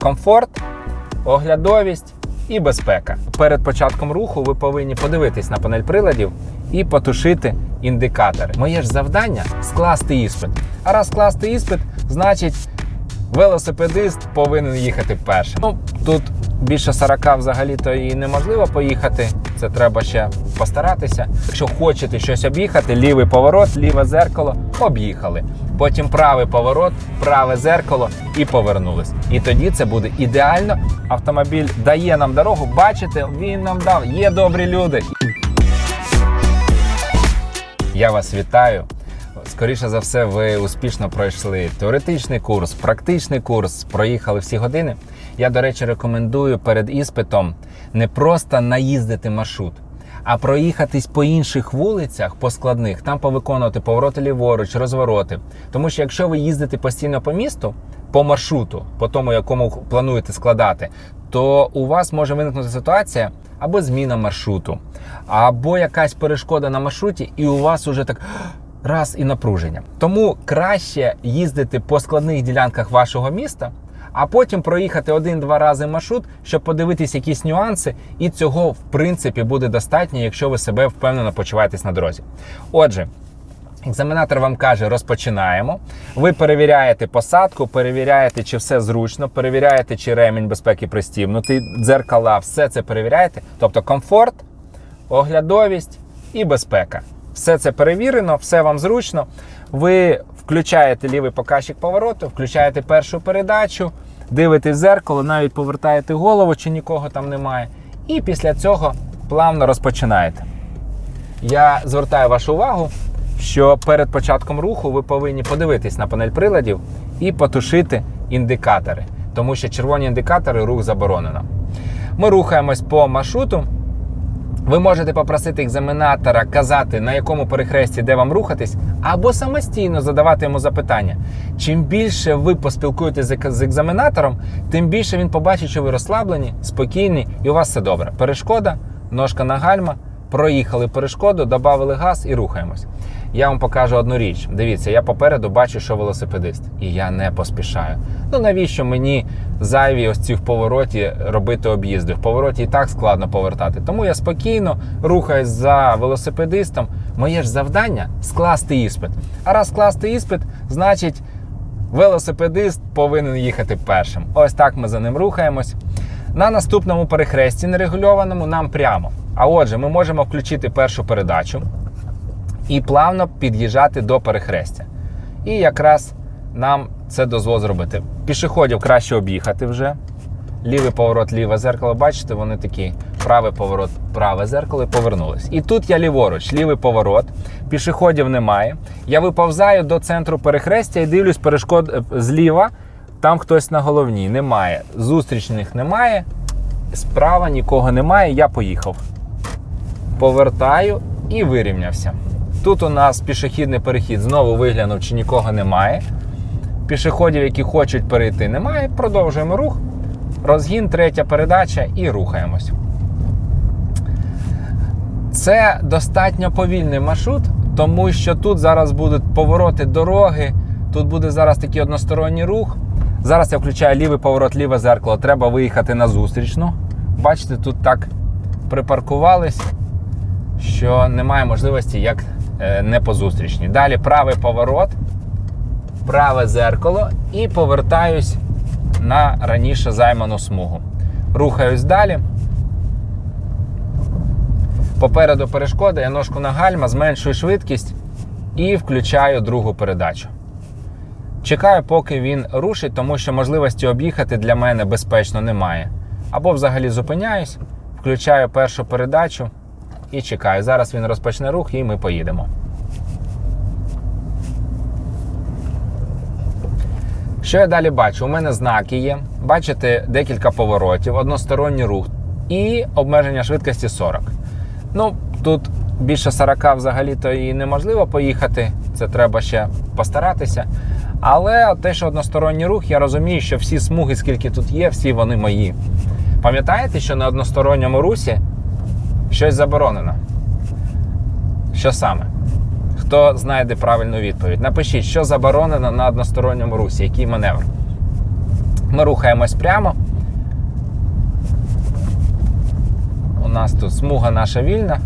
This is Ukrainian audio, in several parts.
комфорт, оглядовість і безпека. Перед початком руху ви повинні подивитись на панель приладів і потушити індикатори. Моє ж завдання скласти іспит. А раз скласти іспит, значить велосипедист повинен їхати першим. Ну тут більше 40 взагалі то і неможливо поїхати. Це треба ще постаратися. Якщо хочете щось об'їхати, лівий поворот, ліве зеркало, об'їхали. Потім правий поворот, праве зеркало і повернулись. І тоді це буде ідеально. Автомобіль дає нам дорогу. Бачите, він нам дав. Є добрі люди. Я вас вітаю. Скоріше за все, ви успішно пройшли теоретичний курс, практичний курс, проїхали всі години. Я, до речі, рекомендую перед іспитом не просто наїздити маршрут, а проїхатись по інших вулицях, по складних, там повиконувати повороти ліворуч, розвороти. Тому що якщо ви їздите постійно по місту, по маршруту, по тому, якому плануєте складати, то у вас може виникнути ситуація або зміна маршруту, або якась перешкода на маршруті, і у вас уже так раз і напруження. Тому краще їздити по складних ділянках вашого міста, а потім проїхати один-два рази маршрут, щоб подивитись якісь нюанси, і цього в принципі буде достатньо, якщо ви себе впевнено почуваєтесь на дорозі. Отже. Екзаменатор вам каже, розпочинаємо. Ви перевіряєте посадку, перевіряєте, чи все зручно, перевіряєте, чи ремінь безпеки пристібнутий, дзеркала, все це перевіряєте. Тобто комфорт, оглядовість і безпека. Все це перевірено, все вам зручно. Ви включаєте лівий показчик повороту, включаєте першу передачу, дивитесь в зеркало, навіть повертаєте голову, чи нікого там немає. І після цього плавно розпочинаєте. Я звертаю вашу увагу, що перед початком руху ви повинні подивитись на панель приладів і потушити індикатори, тому що червоні індикатори рух заборонено. Ми рухаємось по маршруту. Ви можете попросити екзаменатора казати, на якому перехресті де вам рухатись, або самостійно задавати йому запитання. Чим більше ви поспілкуєтеся з екзаменатором, тим більше він побачить, що ви розслаблені, спокійні, і у вас все добре. Перешкода, ножка на гальма, проїхали перешкоду, додали газ і рухаємось. Я вам покажу одну річ. Дивіться, я попереду бачу, що велосипедист, і я не поспішаю. Ну навіщо мені зайві ось ці в повороті робити об'їзди? В повороті і так складно повертати. Тому я спокійно рухаюсь за велосипедистом. Моє ж завдання скласти іспит. А раз скласти іспит, значить велосипедист повинен їхати першим. Ось так ми за ним рухаємось. На наступному перехресті нерегульованому нам прямо. А отже, ми можемо включити першу передачу і плавно під'їжджати до перехрестя. І якраз нам це дозволить зробити. Пішоходів краще об'їхати вже. Лівий поворот, ліве зеркало, бачите, вони такі. Правий поворот, праве зеркало і повернулись. І тут я ліворуч, лівий поворот, пішоходів немає. Я виповзаю до центру перехрестя і дивлюсь перешкод е, зліва. Там хтось на головній. Немає. Зустрічних немає. Справа нікого немає. Я поїхав. Повертаю і вирівнявся. Тут у нас пішохідний перехід знову виглянув, чи нікого немає. Пішоходів, які хочуть перейти, немає. Продовжуємо рух. Розгін, третя передача і рухаємось. Це достатньо повільний маршрут, тому що тут зараз будуть повороти дороги, тут буде зараз такий односторонній рух. Зараз я включаю лівий поворот, ліве зеркало. Треба виїхати на зустрічну. Бачите, тут так припаркувались, що немає можливості як е, не по зустрічній. Далі правий поворот, праве зеркало і повертаюсь на раніше займану смугу. Рухаюсь далі. Попереду перешкода, я ножку на гальма, зменшую швидкість і включаю другу передачу. Чекаю, поки він рушить, тому що можливості об'їхати для мене безпечно немає. Або взагалі зупиняюсь, включаю першу передачу і чекаю. Зараз він розпочне рух і ми поїдемо. Що я далі бачу? У мене знаки є. Бачите, декілька поворотів, односторонній рух і обмеження швидкості 40. Ну, тут більше 40 взагалі то і неможливо поїхати. Це треба ще постаратися. Але те, що односторонній рух, я розумію, що всі смуги, скільки тут є, всі вони мої. Пам'ятаєте, що на односторонньому русі щось заборонено? Що саме? Хто знайде правильну відповідь? Напишіть, що заборонено на односторонньому русі, який маневр. Ми рухаємось прямо. У нас тут смуга наша вільна.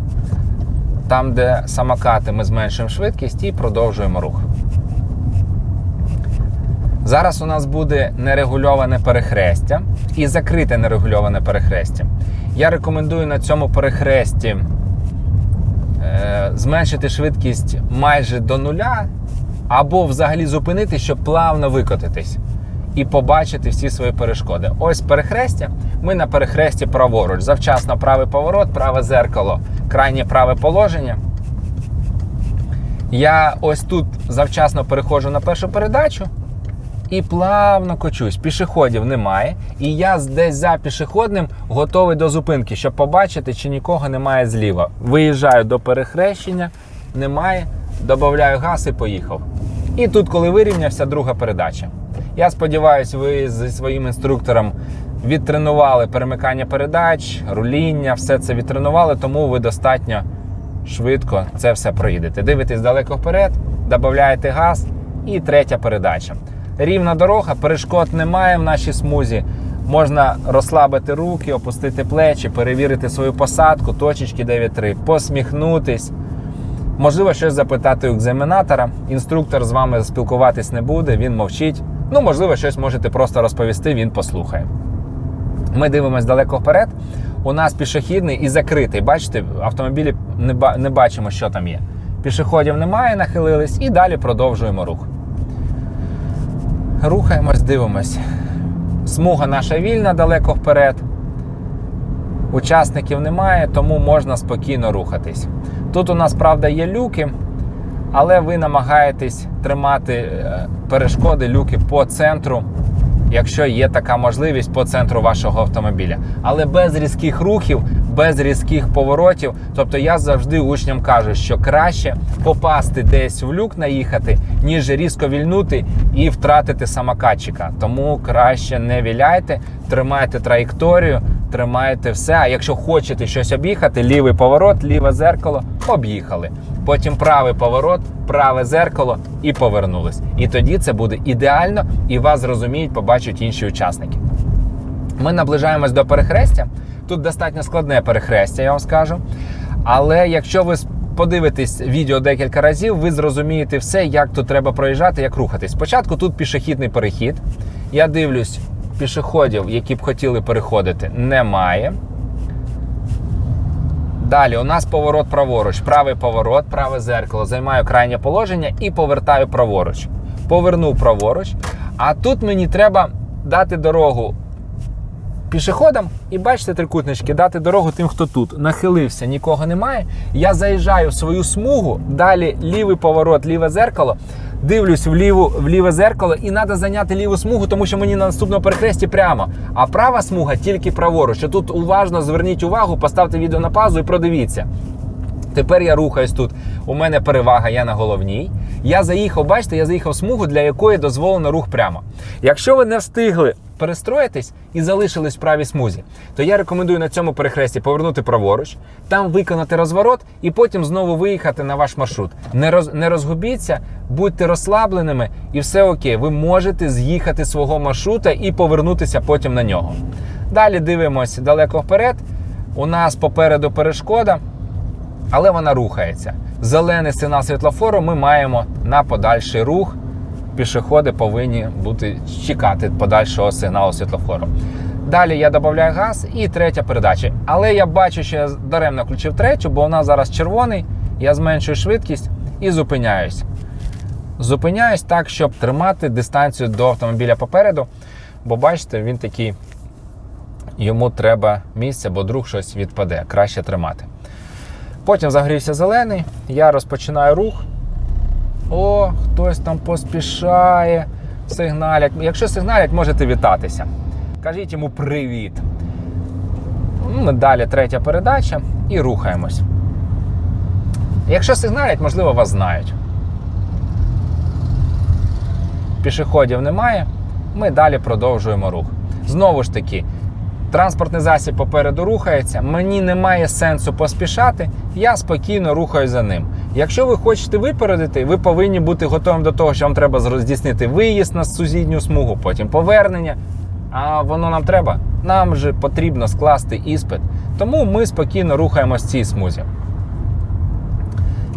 Там, де самокати, ми зменшуємо швидкість і продовжуємо рух. Зараз у нас буде нерегульоване перехрестя і закрите нерегульоване перехрестя. Я рекомендую на цьому перехресті е, зменшити швидкість майже до нуля, або взагалі зупинити, щоб плавно викотитись і побачити всі свої перешкоди. Ось перехрестя. Ми на перехресті праворуч. Завчасно правий поворот, праве зеркало, крайнє праве положення. Я ось тут завчасно переходжу на першу передачу і плавно кочусь. Пішоходів немає. І я десь за пішохідним готовий до зупинки, щоб побачити, чи нікого немає зліва. Виїжджаю до перехрещення, немає, додаю газ і поїхав. І тут, коли вирівнявся, друга передача. Я сподіваюся, ви зі своїм інструктором відтренували перемикання передач, руління, все це відтренували, тому ви достатньо швидко це все проїдете. Дивитесь далеко вперед, додаєте газ і третя передача. Рівна дорога, перешкод немає в нашій смузі. Можна розслабити руки, опустити плечі, перевірити свою посадку, точечки 9.3, посміхнутись. Можливо, щось запитати у екзаменатора. Інструктор з вами спілкуватись не буде, він мовчить. Ну, можливо, щось можете просто розповісти, він послухає. Ми дивимося далеко вперед. У нас пішохідний і закритий. Бачите, автомобілі не бачимо, що там є. Пішоходів немає, нахилились, і далі продовжуємо рух. Рухаємось, дивимось. Смуга наша вільна далеко вперед. Учасників немає, тому можна спокійно рухатись. Тут у нас, правда, є люки, але ви намагаєтесь тримати е, перешкоди, люки по центру, якщо є така можливість по центру вашого автомобіля. Але без різких рухів, без різких поворотів. Тобто я завжди учням кажу, що краще попасти десь в люк, наїхати, ніж різко вільнути і втратити самокатчика. Тому краще не віляйте, тримайте траєкторію, тримайте все. А якщо хочете щось об'їхати, лівий поворот, ліве зеркало, об'їхали. Потім правий поворот, праве зеркало і повернулись. І тоді це буде ідеально, і вас зрозуміють, побачать інші учасники. Ми наближаємось до перехрестя. Тут достатньо складне перехрестя, я вам скажу. Але якщо ви подивитесь відео декілька разів, ви зрозумієте все, як тут треба проїжджати, як рухатись. Спочатку тут пішохідний перехід. Я дивлюсь, пішоходів, які б хотіли переходити, немає. Далі у нас поворот праворуч, правий поворот, праве зеркало. Займаю крайнє положення і повертаю праворуч. Повернув праворуч. А тут мені треба дати дорогу пішоходам і бачите трикутнички, дати дорогу тим, хто тут. Нахилився, нікого немає. Я заїжджаю в свою смугу, далі лівий поворот, ліве зеркало. Дивлюсь в, ліву, в ліве зеркало і треба зайняти ліву смугу, тому що мені на наступному перехресті прямо. А права смуга тільки праворуч. Тут уважно зверніть увагу, поставте відео на паузу і продивіться. Тепер я рухаюсь тут. У мене перевага, я на головній. Я заїхав, бачите, я заїхав смугу, для якої дозволено рух прямо. Якщо ви не встигли перестроїтись і залишились в правій смузі, то я рекомендую на цьому перехресті повернути праворуч, там виконати розворот і потім знову виїхати на ваш маршрут. Не роз не розгубіться, будьте розслабленими, і все окей. Ви можете з'їхати свого маршрута і повернутися потім на нього. Далі дивимося далеко вперед. У нас попереду перешкода але вона рухається. Зелений сигнал світлофору ми маємо на подальший рух. Пішоходи повинні бути чекати подальшого сигналу світлофору. Далі я додаю газ і третя передача. Але я бачу, що я даремно включив третю, бо вона зараз червоний. Я зменшую швидкість і зупиняюсь. Зупиняюсь так, щоб тримати дистанцію до автомобіля попереду. Бо бачите, він такий, йому треба місце, бо друг щось відпаде. Краще тримати. Потім загрівся зелений, я розпочинаю рух. О, хтось там поспішає, сигналять. Якщо сигналять, можете вітатися. Кажіть йому привіт. Ну, Далі третя передача і рухаємось. Якщо сигналять, можливо, вас знають. Пішоходів немає, ми далі продовжуємо рух. Знову ж таки, транспортний засіб попереду рухається, мені немає сенсу поспішати, я спокійно рухаю за ним. Якщо ви хочете випередити, ви повинні бути готовим до того, що вам треба здійснити виїзд на сусідню смугу, потім повернення. А воно нам треба. Нам же потрібно скласти іспит. Тому ми спокійно рухаємось в цій смузі.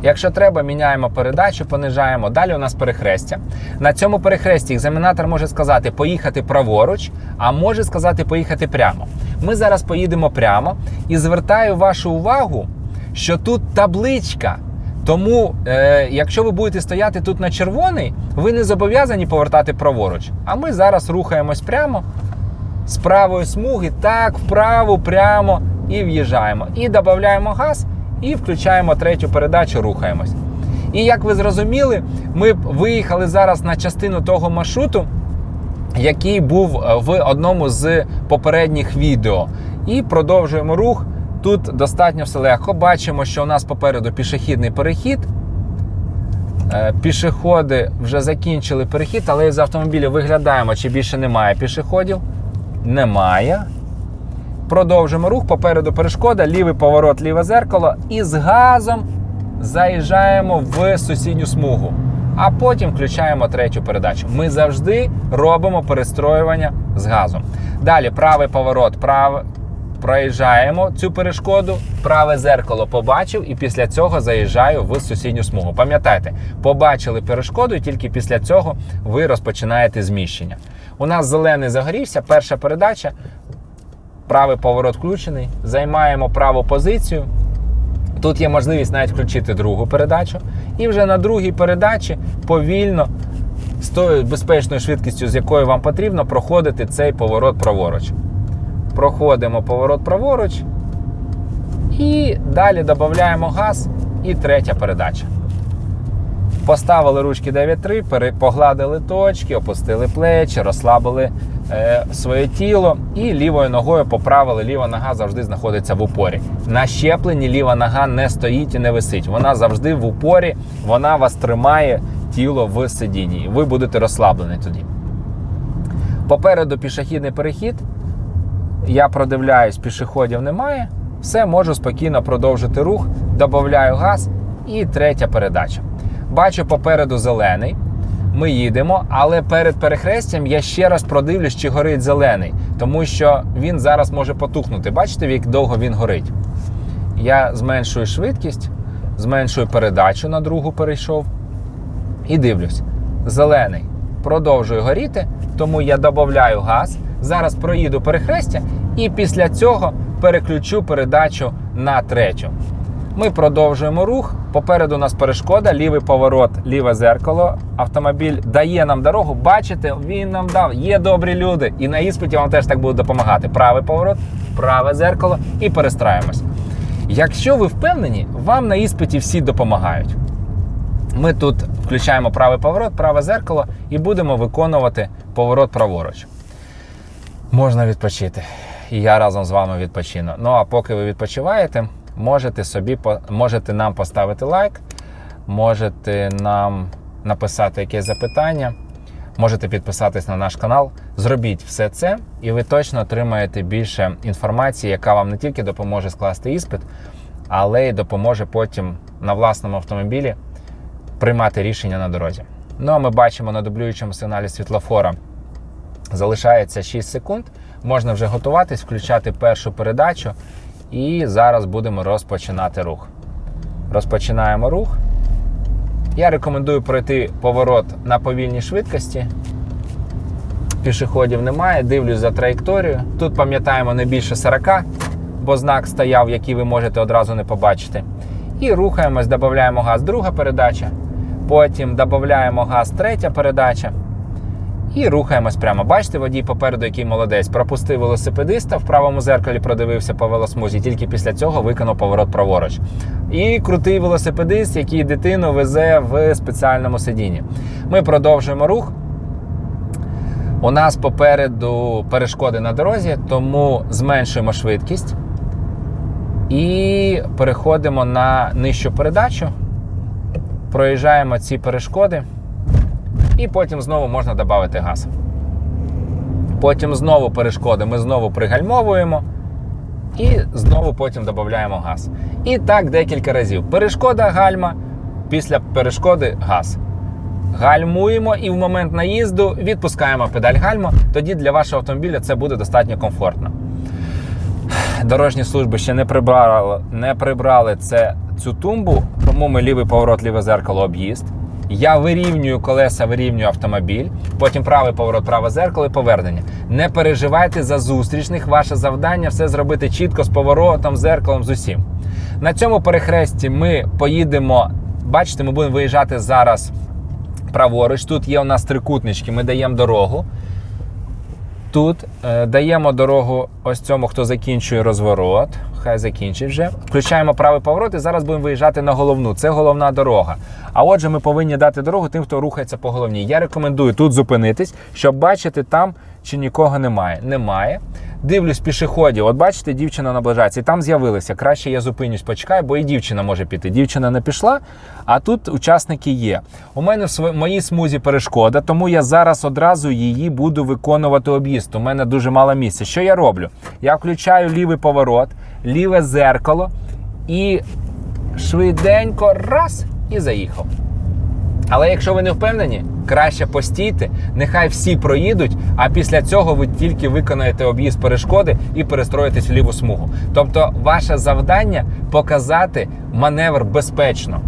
Якщо треба, міняємо передачу, понижаємо. Далі у нас перехрестя. На цьому перехресті екзаменатор може сказати поїхати праворуч, а може сказати поїхати прямо. Ми зараз поїдемо прямо і звертаю вашу увагу, що тут табличка. Тому, е, якщо ви будете стояти тут на червоний, ви не зобов'язані повертати праворуч. А ми зараз рухаємось прямо з правої смуги, так, вправо, прямо і в'їжджаємо. І додаємо газ, і включаємо третю передачу, рухаємось. І як ви зрозуміли, ми виїхали зараз на частину того маршруту, який був е, в одному з попередніх відео. І продовжуємо рух. Тут достатньо все легко. Бачимо, що у нас попереду пішохідний перехід. Е, Пішоходи вже закінчили перехід, але з автомобіля виглядаємо, чи більше немає пішоходів. Немає. Продовжимо рух. Попереду перешкода, лівий поворот, ліве зеркало. І з газом заїжджаємо в сусідню смугу. А потім включаємо третю передачу. Ми завжди робимо перестроювання з газом. Далі правий поворот, прав... проїжджаємо цю перешкоду, праве зеркало побачив, і після цього заїжджаю в сусідню смугу. Пам'ятайте, побачили перешкоду, і тільки після цього ви розпочинаєте зміщення. У нас зелений загорівся, перша передача, правий поворот включений, займаємо праву позицію. Тут є можливість навіть включити другу передачу. І вже на другій передачі повільно, з тою безпечною швидкістю, з якою вам потрібно, проходити цей поворот праворуч. Проходимо поворот праворуч. І далі додаємо газ і третя передача. Поставили ручки 9.3, пере- погладили точки, опустили плечі, розслабили своє тіло і лівою ногою поправили. Ліва нога завжди знаходиться в упорі. На щепленні ліва нога не стоїть і не висить. Вона завжди в упорі, вона вас тримає тіло в сидінні. Ви будете розслаблені тоді. Попереду пішохідний перехід. Я продивляюсь, пішоходів немає. Все, можу спокійно продовжити рух, додаю газ і третя передача. Бачу попереду зелений. Ми їдемо, але перед перехрестям я ще раз продивлюсь, чи горить зелений, тому що він зараз може потухнути. Бачите, як довго він горить. Я зменшую швидкість, зменшую передачу на другу перейшов і дивлюсь. Зелений продовжує горіти, тому я додаю газ. Зараз проїду перехрестя і після цього переключу передачу на третю. Ми продовжуємо рух. Попереду у нас перешкода, лівий поворот, ліве зеркало. Автомобіль дає нам дорогу. Бачите, він нам дав. Є добрі люди. І на іспиті вам теж так будуть допомагати. Правий поворот, праве зеркало і перестраюємось. Якщо ви впевнені, вам на іспиті всі допомагають. Ми тут включаємо правий поворот, праве зеркало і будемо виконувати поворот праворуч. Можна відпочити. І я разом з вами відпочину. Ну а поки ви відпочиваєте, можете собі можете нам поставити лайк, можете нам написати якесь запитання, можете підписатись на наш канал. Зробіть все це, і ви точно отримаєте більше інформації, яка вам не тільки допоможе скласти іспит, але й допоможе потім на власному автомобілі приймати рішення на дорозі. Ну а ми бачимо на дублюючому сигналі світлофора залишається 6 секунд. Можна вже готуватись, включати першу передачу. І зараз будемо розпочинати рух. Розпочинаємо рух. Я рекомендую пройти поворот на повільній швидкості. Пішоходів немає, дивлюсь за траєкторією. Тут пам'ятаємо не більше 40, бо знак стояв, який ви можете одразу не побачити. І рухаємось, додаємо газ, друга передача. Потім додаємо газ, третя передача. І рухаємось прямо. Бачите, водій попереду, який молодець, пропустив велосипедиста в правому зеркалі, продивився по велосмузі, тільки після цього виконав поворот праворуч. І крутий велосипедист, який дитину везе в спеціальному сидінні. Ми продовжуємо рух. У нас попереду перешкоди на дорозі, тому зменшуємо швидкість і переходимо на нижчу передачу. Проїжджаємо ці перешкоди. І потім знову можна додати газ. Потім знову перешкоди, ми знову пригальмовуємо. І знову потім додаємо газ. І так декілька разів. Перешкода гальма, після перешкоди газ. Гальмуємо і в момент наїзду відпускаємо педаль гальма. Тоді для вашого автомобіля це буде достатньо комфортно. Дорожні служби ще не прибрали, не прибрали це, цю тумбу, тому ми лівий поворот, ліве зеркало, об'їзд. Я вирівнюю колеса, вирівнюю автомобіль, потім правий поворот, праве зеркало і повернення. Не переживайте за зустрічних. Ваше завдання все зробити чітко з поворотом, зеркалом, з усім. На цьому перехресті ми поїдемо. Бачите, ми будемо виїжджати зараз праворуч. Тут є у нас трикутнички, ми даємо дорогу. Тут е, даємо дорогу ось цьому, хто закінчує розворот. Хай закінчить вже. Включаємо правий поворот і зараз будемо виїжджати на головну. Це головна дорога. А отже, ми повинні дати дорогу тим, хто рухається по головній. Я рекомендую тут зупинитись, щоб бачити там, чи нікого немає. Немає. Дивлюсь пішоходів. От бачите, дівчина наближається. І там з'явилися. Краще я зупинюсь, почекаю, бо і дівчина може піти. Дівчина не пішла, а тут учасники є. У мене в сво- моїй смузі перешкода, тому я зараз одразу її буду виконувати об'їзд. У мене дуже мало місця. Що я роблю? Я включаю лівий поворот, ліве зеркало і швиденько раз і заїхав. Але якщо ви не впевнені, краще постійте, нехай всі проїдуть, а після цього ви тільки виконаєте об'їзд перешкоди і перестроїтесь в ліву смугу. Тобто, ваше завдання показати маневр безпечно,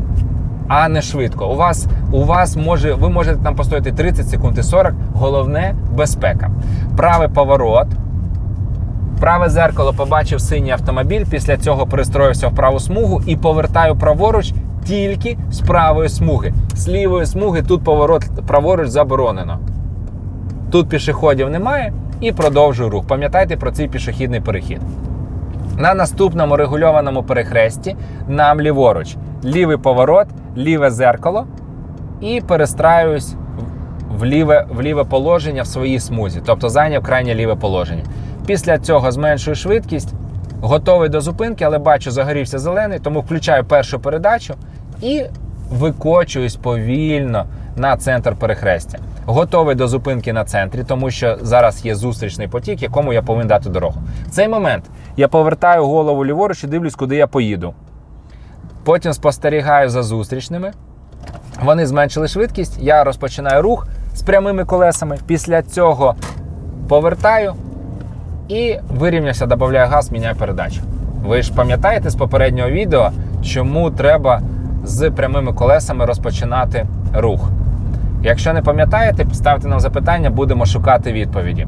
а не швидко. У вас у вас може ви можете там постояти 30 секунд і 40. Головне безпека. Правий поворот. Праве зеркало побачив синій автомобіль. Після цього перестроївся в праву смугу і повертаю праворуч тільки з правої смуги. З лівої смуги тут поворот праворуч заборонено. Тут пішоходів немає і продовжую рух. Пам'ятайте про цей пішохідний перехід. На наступному регульованому перехресті нам ліворуч. Лівий поворот, ліве зеркало і перестраюсь в ліве, в ліве положення в своїй смузі, тобто зайняв крайнє ліве положення. Після цього зменшую швидкість, готовий до зупинки, але бачу, загорівся зелений, тому включаю першу передачу і викочуюсь повільно на центр перехрестя. Готовий до зупинки на центрі, тому що зараз є зустрічний потік, якому я повинен дати дорогу. В цей момент я повертаю голову ліворуч і дивлюсь, куди я поїду. Потім спостерігаю за зустрічними. Вони зменшили швидкість, я розпочинаю рух з прямими колесами. Після цього повертаю і вирівнявся, додаю газ, міняю передачу. Ви ж пам'ятаєте з попереднього відео, чому треба з прямими колесами розпочинати рух? Якщо не пам'ятаєте, ставте нам запитання, будемо шукати відповіді.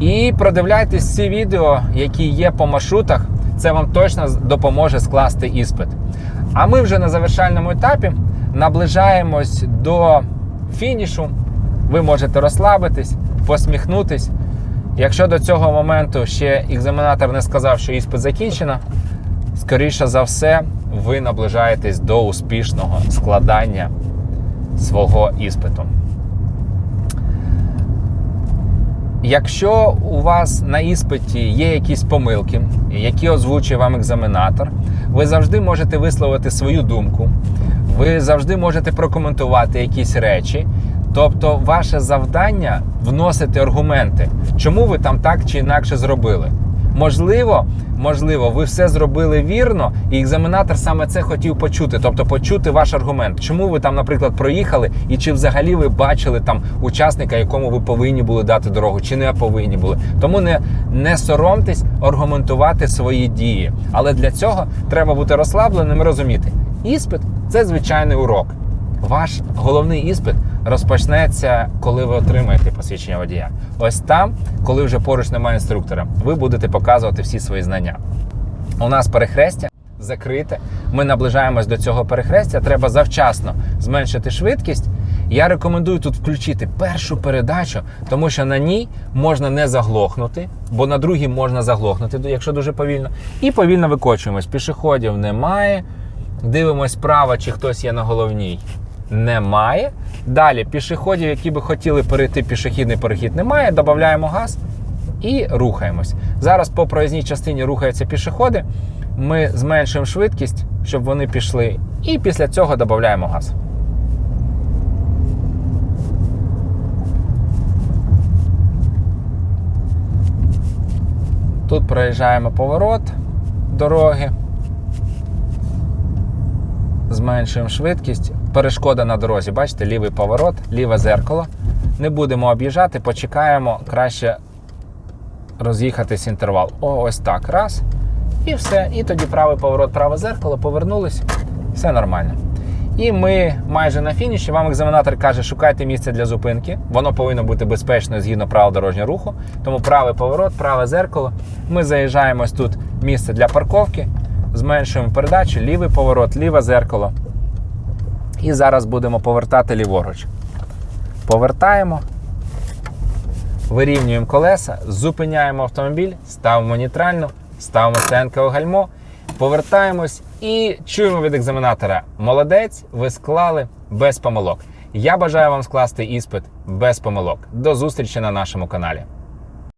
І продивляйтесь ці відео, які є по маршрутах. Це вам точно допоможе скласти іспит. А ми вже на завершальному етапі наближаємось до фінішу. Ви можете розслабитись, посміхнутись. Якщо до цього моменту ще екзаменатор не сказав, що іспит закінчено, скоріше за все, ви наближаєтесь до успішного складання свого іспиту. Якщо у вас на іспиті є якісь помилки, які озвучує вам екзаменатор, ви завжди можете висловити свою думку, ви завжди можете прокоментувати якісь речі. Тобто, ваше завдання вносити аргументи, чому ви там так чи інакше зробили. Можливо, можливо, ви все зробили вірно, і екзаменатор саме це хотів почути, тобто почути ваш аргумент. Чому ви там, наприклад, проїхали, і чи взагалі ви бачили там учасника, якому ви повинні були дати дорогу, чи не повинні були. Тому не, не соромтесь аргументувати свої дії. Але для цього треба бути розслабленим і розуміти. Іспит це звичайний урок. Ваш головний іспит розпочнеться, коли ви отримаєте посвідчення водія. Ось там, коли вже поруч немає інструктора, ви будете показувати всі свої знання. У нас перехрестя закрите. Ми наближаємось до цього перехрестя. Треба завчасно зменшити швидкість. Я рекомендую тут включити першу передачу, тому що на ній можна не заглохнути, бо на другій можна заглохнути, якщо дуже повільно. І повільно викочуємось. Пішоходів немає. Дивимось справа, чи хтось є на головній. Немає. Далі пішоходів, які би хотіли перейти пішохідний перехід, немає. Додаємо газ і рухаємось. Зараз по проїзній частині рухаються пішоходи. Ми зменшуємо швидкість, щоб вони пішли, і після цього додаємо газ. Тут проїжджаємо поворот дороги, зменшуємо швидкість, перешкода на дорозі. Бачите, лівий поворот, ліве зеркало. Не будемо об'їжджати, почекаємо, краще роз'їхатись інтервал. О, ось так. Раз. І все. І тоді правий поворот, праве зеркало, повернулись. Все нормально. І ми майже на фініші. Вам екзаменатор каже, шукайте місце для зупинки. Воно повинно бути безпечною згідно правил дорожнього руху. Тому правий поворот, праве зеркало. Ми заїжджаємо тут місце для парковки, зменшуємо передачу, лівий поворот, ліве зеркало. І зараз будемо повертати ліворуч. Повертаємо, вирівнюємо колеса, зупиняємо автомобіль, ставимо нейтральну, ставимо ЦНК гальмо, повертаємось і чуємо від екзаменатора: молодець, ви склали без помилок. Я бажаю вам скласти іспит без помилок. До зустрічі на нашому каналі.